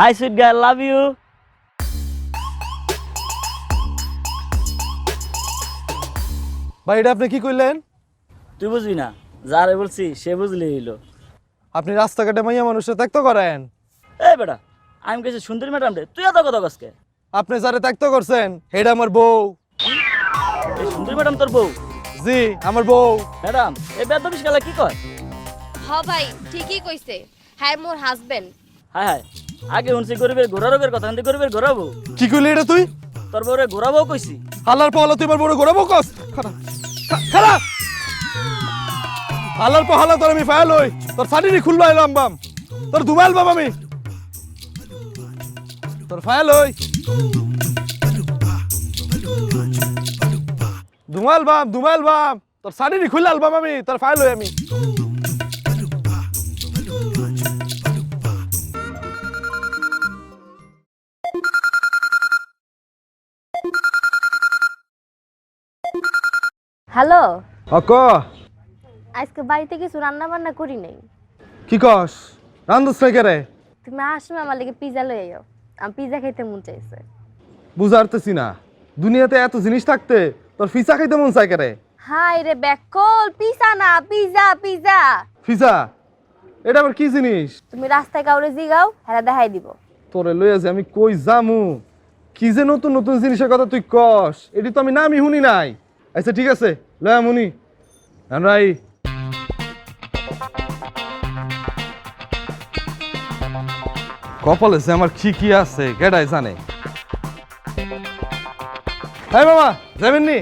Hi sweet guy love you ভাই এটা আপনি কি করলেন তুই বুঝবি না। যারে বলছি সে বুঝলি হইল। আপনি রাস্তাঘাটে মাইয়া মানুষের ত্যাক্ত করেন। এই বেটা আমি কেছি সুন্দরী ম্যাডাম রে তুই এত কথা কসকে? আপনি যারে ত্যাক্ত করছেন এটা আমার বউ। এই সুন্দরী ম্যাডাম তোর বউ? জি আমার বউ। ম্যাডাম এই বেদ বিশকালে কি কয়? হ ভাই ঠিকই কইছে। হ্যাঁ মোর হাজবেন্ড হায় হায়। আগে শুনছি গরিবের ঘোরা রোগের কথা কিন্তু গরিবের ঘোরাবো কি করলি এটা তুই? তোর বউরে ঘোরাবো কইছি। হালার পাহালা তুই বড় ঘোরাবো কস? খারাপ খারাপ হালার পাহালা তোর আমি ফায়াল হই তোর সাটিনি খুললো এলাম বাম তোর দুবাইল বাম আমি। তোর ফায়াল হই। দুমাইল বাম দুমাইল বাম তোর সাটিনি খুললে আলবাম আমি তোর ফায়াল হই আমি। হ্যালো? অক। আজকে বাড়িতে কিছু রান্না বান্না করি নাই। কি কস? রান্ধস নাই কেরে? তুমি আসবে আমার লেগে পিজা লই আইও। আমি পিজা খাইতে মন চাইছে। বুঝারতেছি না। দুনিয়াতে এত জিনিস থাকতে তোর ফিসা খাইতে মন চাই কেরে? হাই রে ব্যাকল পিজা না পিজা পিজা ফিসা এটা আবার কি জিনিস? তুমি রাস্তায় কাউরে জিগাও হ্যাঁ দেখাই দিব। তোরে লই আছে আমি কই জামু কি যে নতুন নতুন জিনিসের কথা তুই কস? এটি তো আমি নামই শুনি নাই। আচ্ছা ঠিক আছে। লয়া মুনি। রাই। কপালে সে আমার কি কি আছে কেডাই জানে। হ্যাঁ মামা যাবেন নি?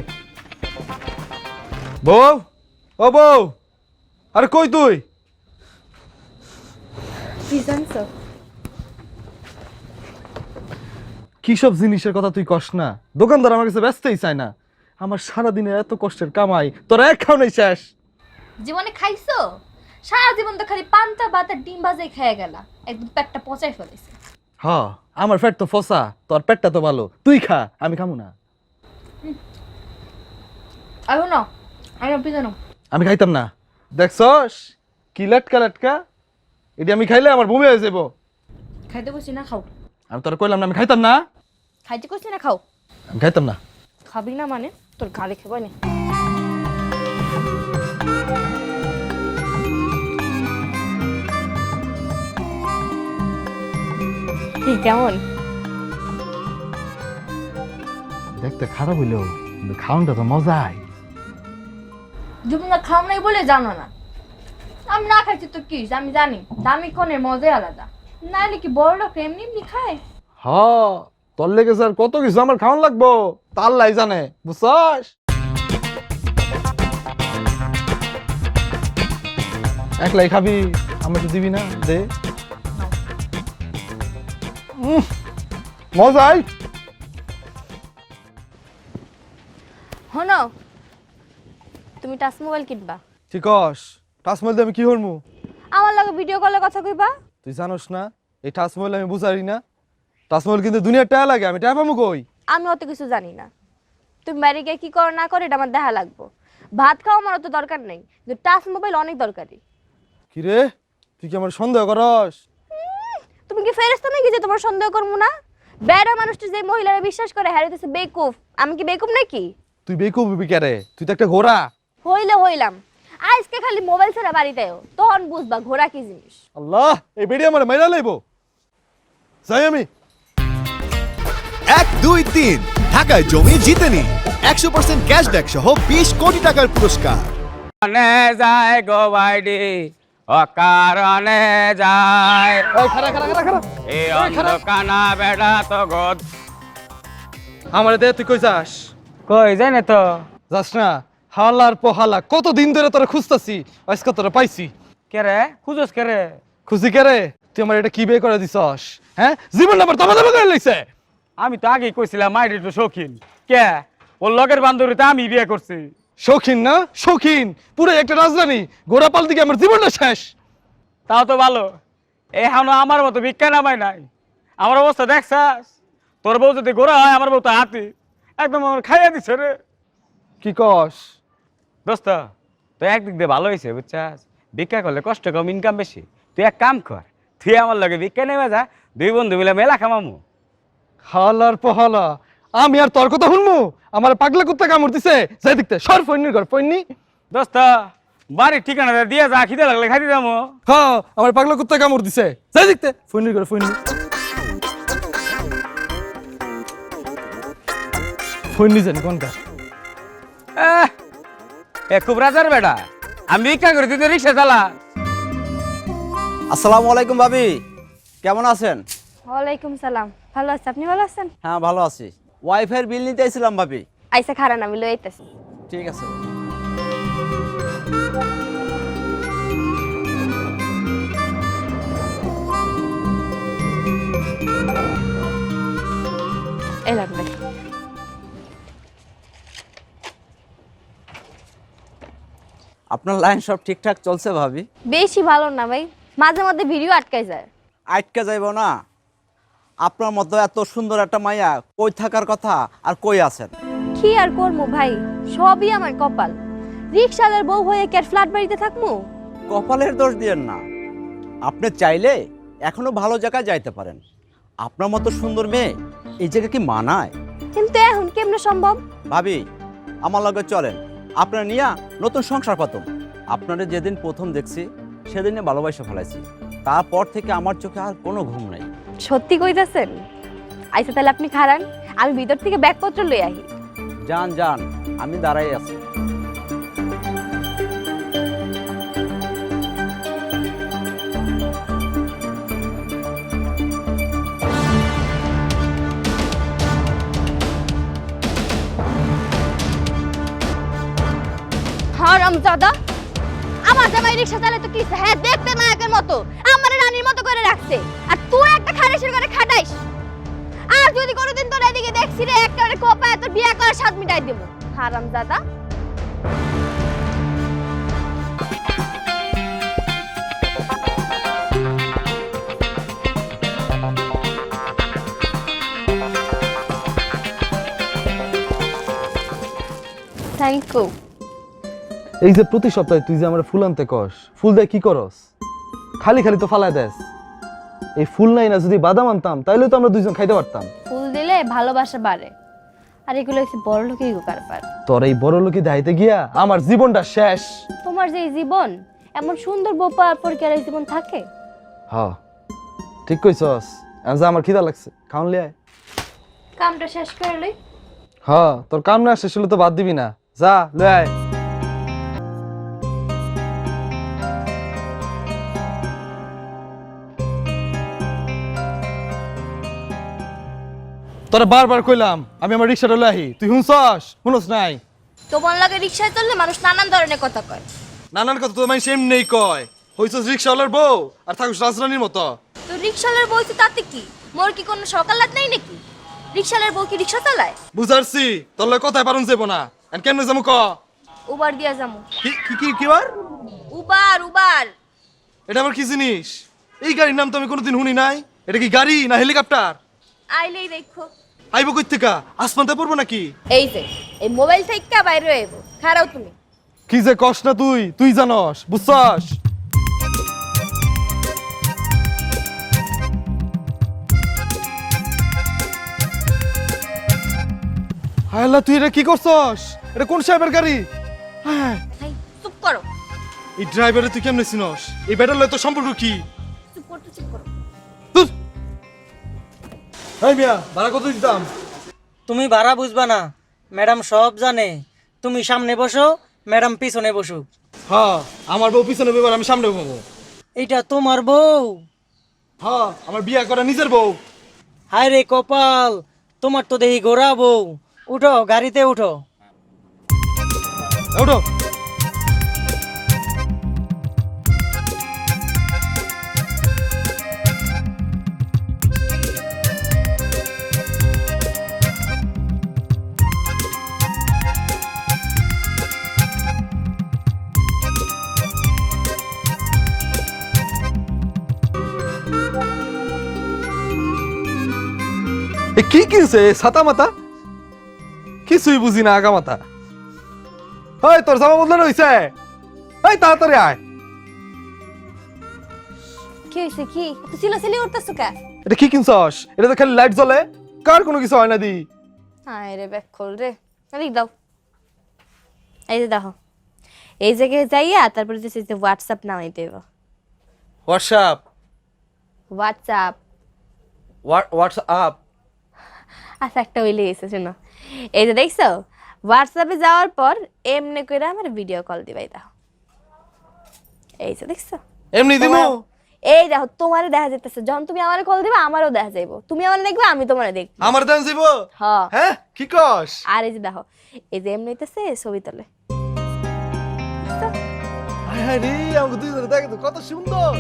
বউ? ও বউ আরে কই তুই? আনছো কি সব জিনিসের কথা তুই কস না? দোকানদার আমার কাছে ব্যস্তই চায় না। আমার সারাদিনে এত কষ্টের কামাই তোর এক খাওয়াই শেষ। জীবনে খাইছো? সারা জীবন তো খালি পান্তা ভাতের ডিম ভাজাই খেয়ে গেলা। একদম পেটটা পচাই ফেলেছে হ আমার পেট তো ফসা তোর পেটটা তো ভালো। তুই খা আমি খামু না। আয়ো না আয়ো পিজা নাও। আমি খাইতাম না। দেখছস? কি লাটকা লাটকা। এটি আমি খাইলে আমার বমি হয়ে যাব খাইতে কইছি না খাও। আমি তোর কইলাম না আমি খাইতাম না। খাইতে কইছি না খাও। আমি খাইতাম না। খাবি না মানে? তোর গালে খেবো না কি কেমন? দেখতে খারাপ হইল কিন্তু খাওয়ানটা তো মজাই। তুমি না খাও নাই বলে জানো না। আমি না খাইছি তো কি আমি জানি দামি কনের মজাই আলাদা। নাইলে কি বড় লোক এমনি এমনি খায়? হ তোর লেগে স্যার কত কিছু আমার খাওয়ান লাগবো। তার লাই জানে বুঝছস? একলাই খাবি আমাকে দিবি না দে। মজাই। হনো তুমি টাচ মোবাইল কিনবা। ঠিকস টাচমহল দিয়ে আমি কি করমু? আমার লগে ভিডিও কলে কথা কইবা। তুই জানোস না এই টাচমহল আমি বুঝারি না। টাচমহল কিন্তু দুনিয়ার টাকা লাগে আমি টাকা পাবো কই? আমি অত কিছু জানি না। তুমি বাইরে গিয়ে কি করো না করো এটা আমার দেখা লাগবো। ভাত খাওয়া আমার অত দরকার নেই কিন্তু টাচ মোবাইল অনেক দরকারি। কি রে? তুই কি আমার সন্দেহ করস? তুমি কি ফেরেস্তা নাকি যে তোমার সন্দেহ করব না? বেড়া মানুষটা যে মহিলারা বিশ্বাস করে হ্যাঁ হইতেছে বেকুফ। আমি কি বেকুফ নাকি? তুই বেকুব কে রে তুই তো একটা ঘোড়া। হইলে হইলাম। আজকে খালি মোবাইল ছাড়া বাড়িতেও তখন বুঝবা ঘোড়া কি জিনিস। আল্লাহ এই বেড়ি আমার মাইরা লাইব। যাই আমি। এক দুই তিন। ঢাকায় জমি জিতে নিন। একশো পার্সেন্ট ক্যাশব্যাক সহ বিশ কোটি টাকার পুরস্কার। যায় গো বাইডি অকারণে যায়। এই খারা খারা খারা খারা এই অন্ধ কানা বেড়া তো গদ। আমার দে তুই কই যাস? কই জানে তো। যাস না। হালার পোহালা কত দিন ধরে তোরা খুঁজতাছি? আজকে তোরা পাইছি। কে রে? খুঁজোস কে রে? খুশি কে রে? তুই আমার এটা কি বে করে দিছস? হ্যাঁ? জীবন নাম্বার তোমা তোমা করে লইছে আমি তো আগেই কইছিলাম মাইর একটু শৌখিন। কে? ওর লগের বান্ধবী তো আমি বিয়ে করছি। শৌখিন না? শৌখিন? পুরো একটা রাজধানী। গোড়াপাল দিকে আমার জীবনটা শেষ। তাও তো ভালো। এই হানো আমার মতো ভিক্ষা নামাই নাই। আমার অবস্থা দেখছাস? তোর বউ যদি গোড়া হয় আমার বউ তো হাতি। একদম আমার খাইয়া দিছে রে। কি কস? দোস্ত তো একদিক দিয়ে ভালো হয়েছে বুঝছাস? ভিক্ষা করলে কষ্ট কম ইনকাম বেশি। তুই এক কাম কর তুই আমার লগে ভিক্ষা নেমে যা দুই বন্ধু মিলে মেলা খামামু। হালার পহালা। আমি আর তোর কথা শুনব? আমার পাগলা কুত্তা কামড় দিছে। যাই দেখতে সর ফৈনির ঘর ফৈনি দোস্ত বাড়ির ঠিকানা দিয়ে যা খিদে লাগলে খাইতে যাব। হ্যাঁ আমার পাগলা কুত্তা কামড় দিছে। যাই দেখতে ফৈনির ঘর ফৈনি ফৈনি জানি কোনকার আহ, এ খুব রাজার বেটা। আমি ভিক্ষা করে তুই তো রিক্সা চালা। আসসালামু আলাইকুম ভাবি কেমন আছেন? ওয়ালাইকুম সালাম ভালো আছে আপনি ভালো আছেন? হ্যাঁ ভালো আছি। ওয়াইফাইয়ের বিল নিতে আইছিলাম ভাবি। আইসা খারান আমি লই আইতাছি। ঠিক আছে। এলাম আপনার লাইন সব ঠিকঠাক চলছে ভাবি? বেশি ভালো না ভাই মাঝে মধ্যে ভিডিও আটকাই যায়। আটকে যাইব না? আপনার মতো এত সুন্দর একটা মাইয়া কই থাকার কথা আর কই আছেন? কি আর করব ভাই? সবই আমার কপাল। রিক্সাদার বউ হয়ে কি ফ্ল্যাট বাড়িতে থাকব কপালের দোষ দিয়েন না। আপনি চাইলে এখনও ভালো জায়গায় যাইতে পারেন। আপনার মতো সুন্দর মেয়ে এই জায়গা কি মানায়? কিন্তু এখন কেমনে সম্ভব? ভাবি আমার লগে চলেন। আপনার নিয়া নতুন সংসার পাতম। আপনারা যেদিন প্রথম দেখছি সেদিনে ভালোবাসা ফেলাইছি। তারপর থেকে আমার চোখে আর কোনো ঘুম নেই। সত্যি কইতাছেন? আইসা তাহলে আপনি খারান আমি ভিতর থেকে ব্যাগপত্র লই আহি। যান যান আমি দাঁড়াই আছি। হারাম দাদা আমার জামাই রিক্সা চালায় তো কি হ্যাঁ দেখতে নায়কের মতো। আমার রানীর মতো করে রাখছে। আর তুই একটা খারেসের করে খাটাইস। আর যদি কোনোদিন তোর এদিকে দেখছি রে একটা কোপায় তোর বিয়ে করার স্বাদ মিটাই দেব। হারাম দাদা থ্যাংক ইউ এই যে প্রতি সপ্তাহে তুই যে আমার ফুল আনতে কস ফুল দেয় কি করস? খালি খালি তো ফালাই দেস। এই ফুল নাই না যদি বাদাম আনতাম তাইলে তো আমরা দুইজন খাইতে পারতাম। ফুল দিলে ভালোবাসা বাড়ে। আর এগুলো হচ্ছে বড় লোকের কারবার। তোর এই বড় লোকে দাইতে গিয়া আমার জীবনটা শেষ। তোমার যে এই জীবন এমন সুন্দর বউ পাওয়ার পর কি আর এই জীবন থাকে? হ ঠিক কইছস। যা আমার খিদা লাগছে খাওন লিয়ায় কামটা শেষ করে লই। হ তোর কাম না শেষ হলে তো বাদ দিবি না। যা লয় আয়। তোরা বারবার কইলাম আমি আমার রিক্সাটা লই আহি। তুই হুনছস? হুনস নাই। তোমার লাগে রিক্সায় চললে মানুষ নানান ধরনের কথা কয়। নানান কথা তো সেম নেই কয়। হইছস রিক্সাওয়ালার বউ? আর থাকুস রাজরানীর মতো। তো রিক্সালার বউ তো তাতে কি? মোর কি কোনো সকাল রাত নাই নাকি? রিক্সালার বউ কি রিক্সা চালায়? বুঝারছি তোর লয় কথায় পারুন যাব না। আর কেমনে যাব ক? উবার দিয়া যামু কি কি কি কি বার? Uber Uber. এটা আবার কি জিনিস? এই গাড়ির নাম তো আমি কোনোদিন শুনি নাই। এটা কি গাড়ি না হেলিকপ্টার? আইলেই দেখো। আইবো কই থেকে? আসমানতে পড়ব নাকি? এই যে এই মোবাইল থেকে বাইরে হইব খারাও তুমি। কি যে কস না তুই? তুই জানস বুঝছস? হায় আল্লাহ, তুই এটা কি করছস? এটা কোন সাহেবের গাড়ি? হ্যাঁ। চুপ করো। এই ড্রাইভারে তুই কেমনে চিনস? এই ব্যাটার লয় তোর সম্পর্ক কি? চুপ করতে চুপ করো। এই মিয়া ভাড়া কত দিতাম? তুমি ভাড়া বুঝবা না। ম্যাডাম সব জানে। তুমি সামনে বসো ম্যাডাম পিছনে বসুক। হ্যাঁ আমার বউ পিছনে বইবার আমি সামনে বলব এইটা তোমার বউ? হ্যাঁ আমার বিয়া করা নিজের বউ। হায় রে কপাল তোমার তো দেখি ঘোরা বউ। উঠো গাড়িতে উঠো। ওঠো এ কি কিনছে? ছাতা মাতা? কিছুই বুঝি না আগা মাথা ওই তোর জামা বদলানো হইছে এই তাড়াতাড়ি আয়। কি হয়েছে কি? তুই চিলাচিলি করতেছ কে? এটা কি কিনছস? এটা তো খালি লাইট জ্বলে। কার কোনো কিছু হয় না দি। হায় রে। ব্যাক খোল রে লিখ দাও। এই যে দেখো। এই জায়গায় যাইয়া তারপরে যে যে হোয়াটসঅ্যাপ নামাই দেব। হোয়াটসঅ্যাপ হোয়াটসঅ্যাপ হোয়াটসঅ্যাপ আচ্ছা একটা ওই লেগেছে শোনো। এই যে দেখছ হোয়াটসঅ্যাপে যাওয়ার পর এমনি করে আমার ভিডিও কল দিবাই দাও। এই যে দেখছ। এমনি দিমু? এই দেখো তোমারে দেখা যেতেছে যখন তুমি আমারে কল দিবা আমারও দেখা যাইবো। তুমি আমারে দেখবে আমি তোমারে দেখব। আমার দাম দিব হ্যাঁ হ্যাঁ কি কস? আর এই যে দেখো এই যে এমনি হইতেছে ছবি তোলে। হায় হায় রে আমাকে দুই ধরে দেখে তো কত সুন্দর।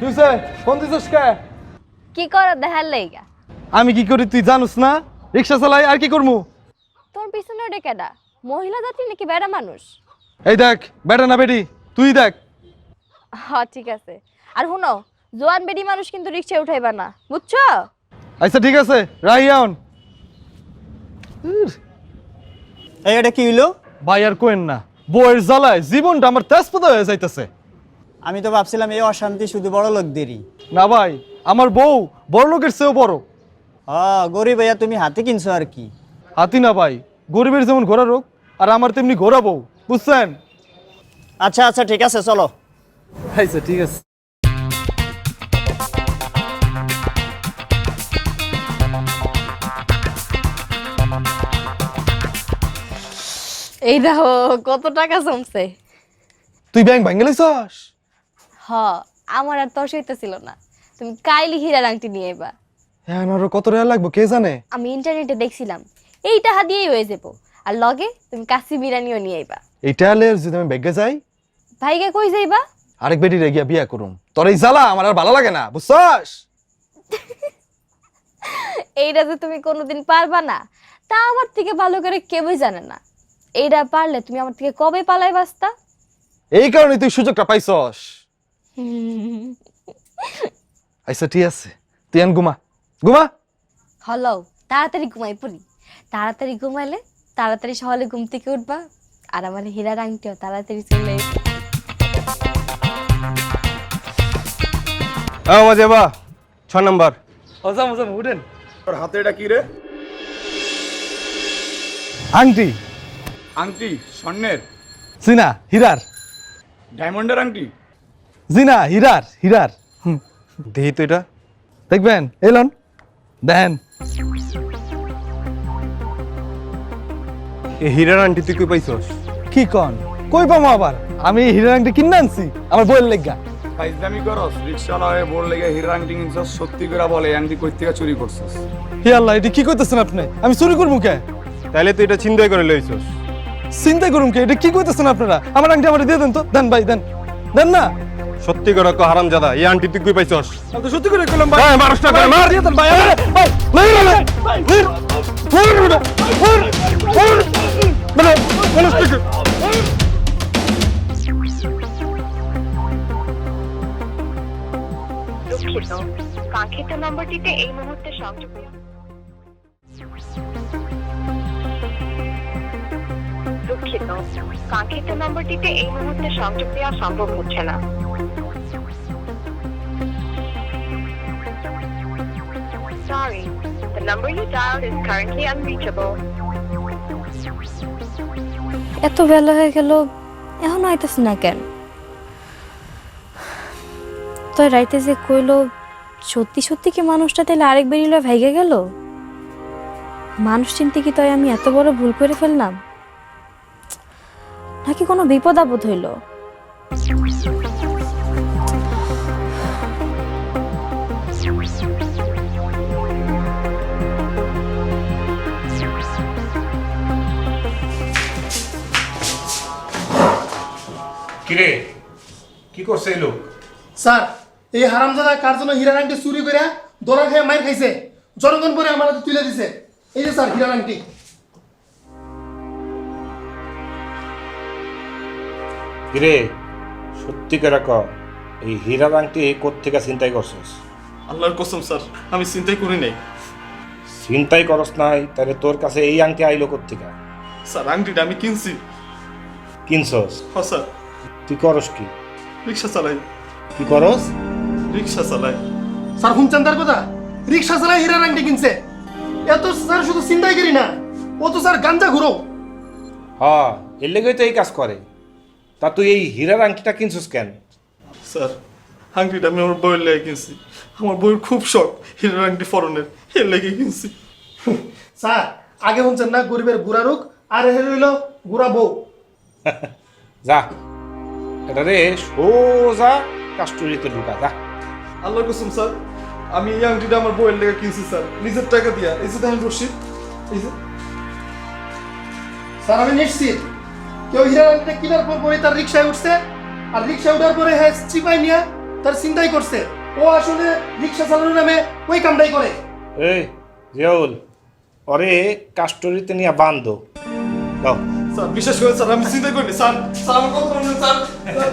কিসে ফোন দিছস কে? কি করো দেখার লাইগা। আমি কি করি তুই জানোস না? রিক্সা চালাই আর কি করমু? তোমার পিছনে ওটা কেডা? মহিলা যাত্রী নাকি বেড়া মানুষ? এই দেখ বেটা না বেটি তুই দেখ। হ্যাঁ ঠিক আছে। আর শুনো জোয়ান বেডি মানুষ কিন্তু রিক্সায় উঠাইবা না বুঝছ? আচ্ছা ঠিক আছে রাহিয়ান এই এটা কি হইল? ভাই আর কোয়েন না। বউয়ের জ্বালায় জীবনটা আমার তেজপাতা হয়ে যাইতেছে। আমি তো ভাবছিলাম এই অশান্তি শুধু বড় লোকদেরই না ভাই আমার বউ বড় লোকের চেয়েও বড়। হ গরিব ভাইয়া তুমি হাতে কিনছো আর কি? হাতি না ভাই গরিবের যেমন ঘোরা রোগ আর আমার তেমনি ঘোরা বউ বুঝছেন? আচ্ছা আচ্ছা ঠিক আছে চলো। আচ্ছা ঠিক আছে। এই দেখো কত টাকা জমছে? তুই ব্যাংক ভাঙ্গে লাইছস? হ আমার আর তস হইতেছিল না। তুমি কাইলি হীরার আংটি নিয়ে এবা হ্যাঁ আরও কত রেয়া লাগবো কে জানে? আমি ইন্টারনেটে দেখছিলাম এই টাকা দিয়েই হয়ে যাব। আর লগে তুমি কাশি বিরিয়ানিও নিয়ে আইবা। এইটা হলে যদি আমি ব্যাগে যাই? ভাইকে কই যাইবা? আরেক বেটি রে গিয়া বিয়া করুম। তোর এই জ্বালা আমার আর ভালো লাগে না বুঝছস? এইটা যে তুমি কোনোদিন পারবা না তা আমার থেকে ভালো করে কেউই জানে না। এইটা পারলে তুমি আমার থেকে কবে পালাই বাস্তা এই কারণে তুই সুযোগটা পাইছস। আচ্ছা ঠিক আছে। তুই আন ঘুমা। ঘুমা? হলো তাড়াতাড়ি ঘুমাই পড়ি তাড়াতাড়ি ঘুমাইলে তাড়াতাড়ি সকালে ঘুম থেকে উঠবা। আর আমার হীরার আংটিও তাড়াতাড়ি চলে আসবে হ্যাঁ যাবা ছ নম্বর। ওজাম ওজাম উঠেন। তোর হাতে এটা কি রে? আংটি। আংটি স্বর্ণের। সিনা হীরার। ডায়মন্ডের আংটি? জিনা হীরার হীরার। দেখি তো এটা। দেখবেন এলন। দেখেন এই হীরার আংটি তুই কই পাইছস? কি কন? কই পাবো আবার? আমি হীরার আংটি কিনে আনছি আমার বইয়ের লেগা। ফাইজদামি করস রিক্সাওয়ালা হয়ে বোর লেগে হীরার আংটি কিনছস সত্যি করে বলে আংটি কই থেকে চুরি করছস? হে আল্লাহ এটি কি কইতেছেন আপনি? আমি চুরি করব কে? তাইলে তুই এটা চিন্তাই করে লইছস। চিন্তা করুন কে? এটা কি কইতেছেন আপনারা? আমার আংটি আমার দিয়ে দেন তো। দেন ভাই দেন। দেন না? সত্যি করে কো হারাম জাদা এই আংটি তুই কই পাইছস তো সত্যি করে কইলাম ভাই টাকা মার দিয়ে ভাই আরে, ভাই। মানে, মানুষ টাকা। দুঃখিত কাঙ্ক্ষিত নম্বরটিতে এই মুহূর্তে সংযুক্ত দুঃখিত কাঙ্ক্ষিত নম্বরটিতে এই মুহূর্তে সংযোগ দেওয়া সম্ভব হচ্ছে না Sorry, the number you dialed is currently unreachable. এত বেলা হয়ে গেল এখনও আইতাছ না কেন? তো রাইতে যে কইলো সত্যি সত্যি কি মানুষটা তাহলে আরেক বেরিল ভেগে গেল? মানুষ চিনতে কি তাই আমি এত বড় ভুল করে ফেললাম? নাকি কোনো বিপদ আপদ হইল? কিরে? কি করছে লোক? স্যার এই হারামজাদা কার জন্য হীরা আংটি চুরি করে দরা খেয়ে মাইর খাইছে? জনগণ পরে আমার হাতে তুলে দিছে। এই যে স্যার হীরা আংটি। কিরে সত্যি ক এই হীরা আংটি কোত্থেকে চিন্তাই করছিস? আল্লাহর কসম স্যার আমি চিন্তাই করি নাই। চিন্তাই করস নাই তাহলে তোর কাছে এই আংটি আইলো কোত্থেকে? স্যার আংটিটা আমি কিনছি। কিনছস? হ্যাঁ স্যার। তুই করস কি? রিক্সা চালাই। কি করস? রিক্সা চালাই। স্যার শুনছেন তার কথা? রিক্সা চালাই হীরার আংটি কিনছে। এত স্যার শুধু চিন্তাই করি না ও তো স্যার গাঞ্জা ঘুরো। হ এর লেগেই তো এই কাজ করে। তা তুই এই হীরার আংটিটা কিনছস কেন? স্যার আংটিটা আমি আমার বইয়ের লেগে কিনছি। আমার বইয়ের খুব শখ হীরার আংটি ফরনের এর লেগে কিনছি। স্যার আগে শুনছেন না গরিবের গুড়া রোগ আর হে রইল গুড়া বউ। যা। এটা রে সোজা কাস্টরিতে ঢুকা যা। আল্লাহর কসম স্যার আমি এই আংটিটা আমার বইয়ের লেগে কিনছি স্যার। নিজের টাকা দিয়া। এই যে দেখেন রশিদ এই যে। স্যার আমি নিশ্চিত। কেউ হীরার আংটিটা কেনার পর পরে তার রিক্সায় উঠছে আর রিক্সায় উঠার পরে হ্যাঁ চিপাই নিয়ে তার চিন্তাই করছে। ও আসলে রিক্সা চালানোর নামে ওই কামটাই করে। এই জিয়াউল ওরে কাস্টরিতে নিয়ে বান্ধ। দাও। স্যার বিশেষ করে স্যার আমি চিন্তা করিনি। স্যার স্যার আমার কথা স্যার। কোনো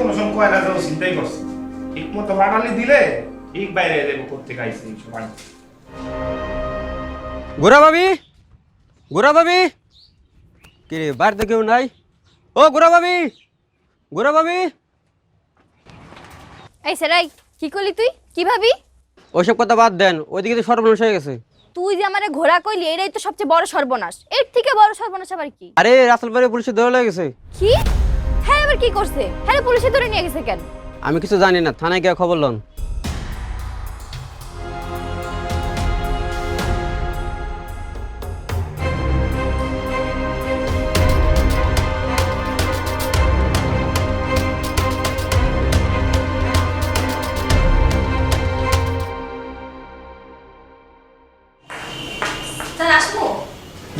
কোনো সময় কয়লা যাও চিন্তাই করছে। ঠিক মতো বাড়ালি দিলে ঠিক বাইরে দেবো কোথেকে আইসি এই সময় গোরা ভাবি? গোরা ভাবি? কি রে বাড়িতে কেউ নাই? ও গোরা ভাবি! গোরা ভাবি! এই সেরাই কি করলি তুই? কি ভাবি? ওইসব কথা বাদ দেন ওইদিকে তো সর্বনাশ হয়ে গেছে। তুই যে আমারে ঘোড়া কইলি এটাই তো সবচেয়ে বড় সর্বনাশ। এর থেকে বড় সর্বনাশ আবার কি? আরে রাসেলবাড়ি পুলিশে ধরে লেগে গেছে। কি? হ্যাঁ আবার কি করছে? হ্যাঁ পুলিশে ধরে নিয়ে গেছে কেন? আমি কিছু জানি না থানায় গিয়ে খবর লন।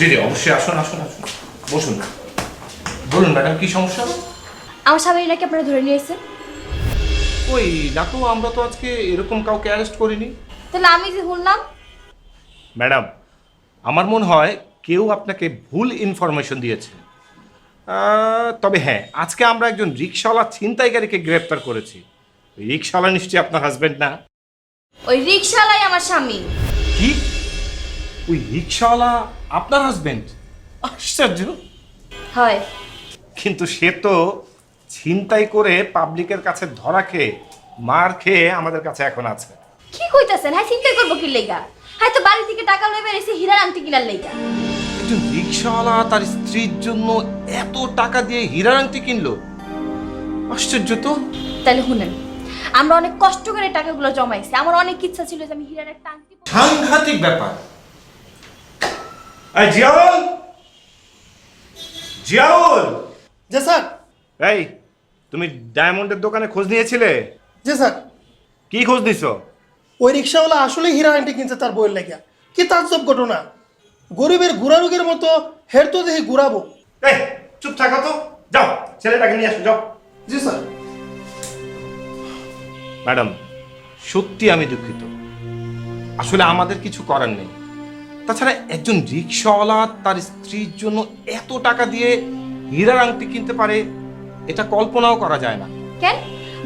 জি জি অবশ্যই আসুন আসুন আসুন। বসুন। বলুন ম্যাডাম কি সমস্যা? আমার স্বামী নাকি আপনারা ধরে নিয়ে এসেছেন ওই না তো আমরা তো আজকে এরকম কাউকে অ্যারেস্ট করিনি। তাহলে আমি যে শুনলাম ম্যাডাম আমার মনে হয় কেউ আপনাকে ভুল ইনফরমেশন দিয়েছে। আহ, তবে হ্যাঁ আজকে আমরা একজন রিক্সাওয়ালা ছিনতাইকারীকে গ্রেপ্তার করেছি। ওই রিক্সাওয়ালা নিশ্চয়ই আপনার হাজবেন্ড না? ওই রিক্সালাই আমার স্বামী। কি? ওই রিক্সাওয়ালা আপনার হাজবেন্ড আশ্চর্য। হয়। কিন্তু সে তো ছিনতাই করে পাবলিকের কাছে ধরা খেয়ে মার খেয়ে আমাদের কাছে এখন আছে। কি কইতাছেন? হ্যাঁ চিন্তা করব কি লেগা? হ্যাঁ তো বাড়ি থেকে টাকা লয়ে বেরিয়েছে হীরার আংটি কিনার লেগা। একজন রিক্সাওয়ালা তার স্ত্রীর জন্য এত টাকা দিয়ে হীরার আংটি কিনলো? আশ্চর্য তো। তাহলে শুনেন আমরা অনেক কষ্ট করে টাকাগুলো জমাইছি। আমার অনেক ইচ্ছা ছিল যে আমি হীরার একটা আংটি পরবো। সাংঘাতিক ব্যাপার। এই জিয়াউল! জিয়াউল! যে স্যার। এই তুমি ডায়মন্ডের দোকানে খোঁজ নিয়েছিলে? যে স্যার। কি খোঁজ নিছো? ওই রিক্সাওয়ালা আসলে হীরা আংটি কিনছে তার বইয়ের লেগে কি তাজ্জব ঘটনা। গরিবের গুড়া রোগের মতো হের তো দেখি ঘুরাবো। এই চুপ থাকো তো। যাও ছেলেটাকে নিয়ে আসো যাও। জি স্যার। ম্যাডাম সত্যি আমি দুঃখিত। আসলে আমাদের কিছু করার নেই। তাছাড়া একজন রিক্সাওয়ালা তার স্ত্রীর জন্য এত টাকা দিয়ে হীরার আংটি কিনতে পারে এটা কল্পনাও করা যায় না। কেন?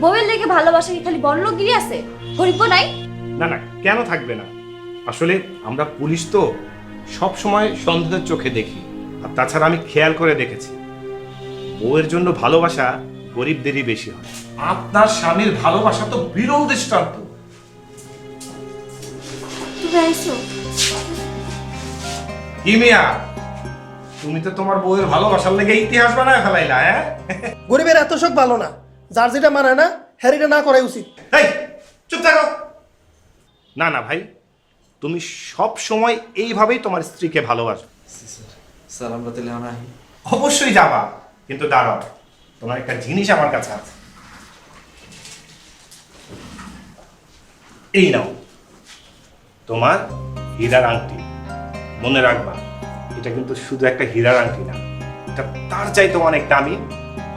বউয়ের লেগে ভালোবাসা কি খালি বড় লোকগিরি আছে? গরিব নাই। না না কেন থাকবে না? আসলে আমরা পুলিশ তো সব সময় সন্দেহের চোখে দেখি। আর তাছাড়া আমি খেয়াল করে দেখেছি। বউয়ের জন্য ভালোবাসা গরিবদেরই বেশি হয়। আপনার স্বামীর ভালোবাসা তো বিরল দৃষ্টান্ত। তুমি আইসো কি মিয়া? তুমি তো তোমার বউয়ের ভালোবাসার লেগে ইতিহাস বানায় ফেলাইলা হ্যাঁ? গরিবের এত শোক ভালো না যার যেটা মানায় না হ্যারিটা না করাই উচিত। এই চুপ থাকো। না না ভাই তুমি সব সময় এইভাবেই তোমার স্ত্রীকে ভালোবাসো। স্যার আমরা তাহলে আমরা অবশ্যই যাবা কিন্তু দাঁড়াও তোমার একটা জিনিস আমার কাছে আছে। এই নাও তোমার হীরার আংটি মনে রাখবা। এটা কিন্তু শুধু একটা হীরার আংটি না এটা তার চাইতে অনেক দামি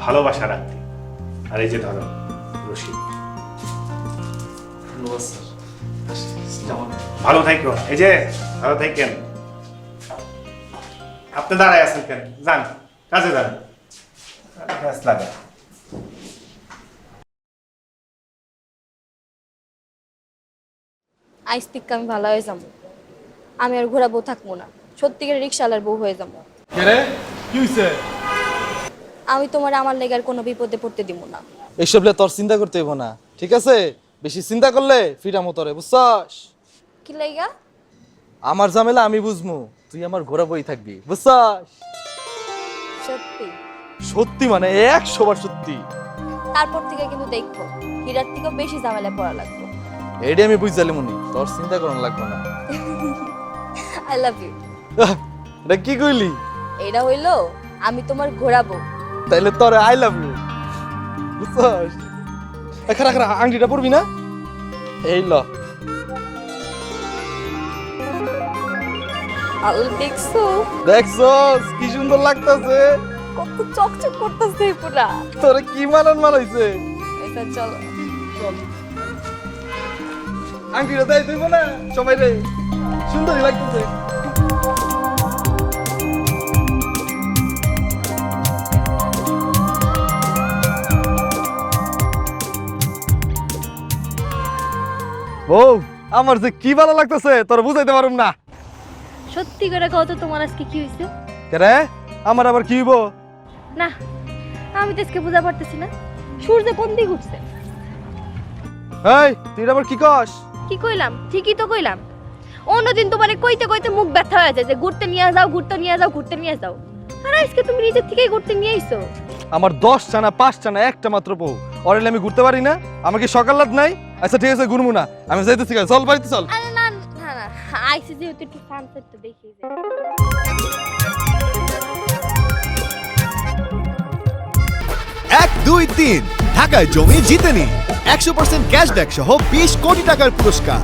ভালোবাসার আংটি। আর এই যে ধরো রশিদ ধন্যবাদ স্যার। ভালো থাকো এই যে ভালো থাকেন আপনি দাঁড়ায় আছেন কেন? যান কাজে যান। লাগা। আইস থেকে আমি ভালো হয়ে যাব। আমি আর ঘোরাবো থাকব না। সত্যিকার রিক্সাওয়ালার বউ হয়ে যাব। রে? কি হইছে? আমি তোমার আমার লেগার কোনো বিপদে পড়তে দিব না। এইসব নিয়ে তোর চিন্তা করতে হইব না ঠিক আছে? বেশি চিন্তা করলে ফিরা মতরে বুঝছস? কি লাইগা? আমার ঝামেলা আমি বুঝমু তুই আমার ঘোরা বই থাকবি বুঝছস? সত্যি? সত্যি মানে একশো বার সত্যি। তারপর থেকে কিন্তু দেখব হীরার থেকেও বেশি ঝামেলা পড়া লাগবে। এইটা আমি বুঝজালি মনি তোর চিন্তা করার লাগবে না। আই লাভ ইউ এটা কি কইলি? এটা হইল আমি তোমার ঘোরাবো তাইলে তোর আই লাভ ইউ। বুঝছস? খারা খারা আংটিটা পরবি না? এই ল। আল্লাহ দেখছ? দেখছস কি সুন্দর লাগতাছে। কত চকচক করতেছে পুরা। তোরে কি মানান মানাইছে? এটা চলো। আংটিটা দেয় তুই না সবাই রে। সুন্দরই লাগতেছে। বউ আমার যে কি ভালো লাগতেছে তোর বুঝাইতে পারুম না। সত্যি করে কত তোমার আজকে কি হয়েছে কেরে আমার আবার কি হইব? না আমি তো আজকে বুঝা পারতেছি না। সূর্য কোন দিক উঠছে? এই তুই আবার কি কস? কি কইলাম? ঠিকই তো কইলাম। অন্যদিন তোমারে কইতে কইতে মুখ ব্যথা হয়ে যায় যে ঘুরতে নিয়ে যাও ঘুরতে নিয়ে যাও ঘুরতে নিয়ে যাও। আর আজকে তুমি নিজের থেকেই ঘুরতে নিয়ে আইছো। আমার দশ চানা পাঁচ চানা একটা মাত্র বউ। অরেলে আমি ঘুরতে পারি না? আমাকে সকাল রাত নাই? আচ্ছা ঠিক আছে গুনমুনা না। আমি যাইতেছি। চল বাড়িতে চল। আরে না না না। আইসি যেহেতু একটু সানসেটটা দেখি। এক দুই তিন। ঢাকায় জমি জিতেনি একশো পার্সেন্ট ক্যাশব্যাক সহ বিশ কোটি টাকার পুরস্কার।